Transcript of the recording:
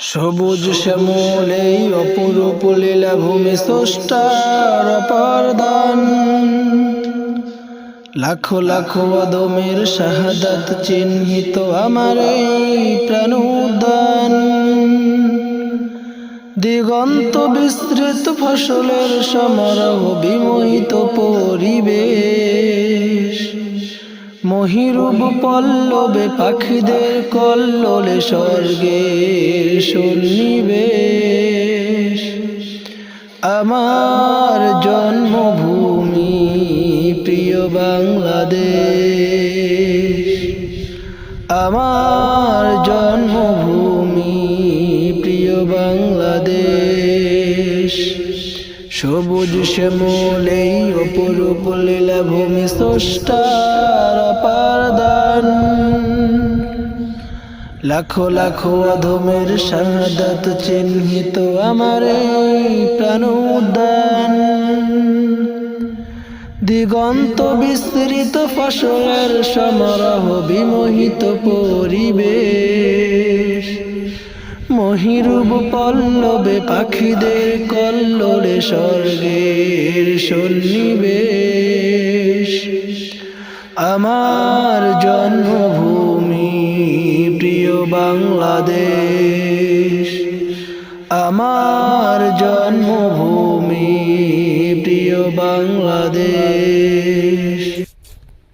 সবুজ শ্যামল অপরূপ লীলা ভূমি স্রষ্টার অপারদান লাখো লাখো অদমের শাহাদাত চিহ্নিত আমার এই প্রাণ উদ্যান দিগন্ত বিস্তৃত ফসলের সমারোহ বিমোহিত পরিবেশ মহিরূপ পল্লবে পাখিদের কল্লোলে স্বর্গের সন্নিবেশ। আমার জন্মভূমি প্রিয় বাংলাদেশ। আমার জন্মভূমি প্রিয় বাংলাদেশ। সবুজ শ্যামল, এই অপরূপ লীলা ভূমি স্রষ্টার পারদান লাখো লাখো অধমের শাহাদাত চিহ্নিত আমার প্রাণ উদ্যান দিগন্ত বিস্তৃত ফসলের সমারোহ বিমোহিত পরিবেশ। মহিরূপ পল্লবে পাখিদের কল্লোলে স্বর্গের সন্নিবেশ। আমার জন্মভূমি প্রিয় বাংলাদেশ। আমার জন্মভূমি প্রিয় বাংলাদেশ।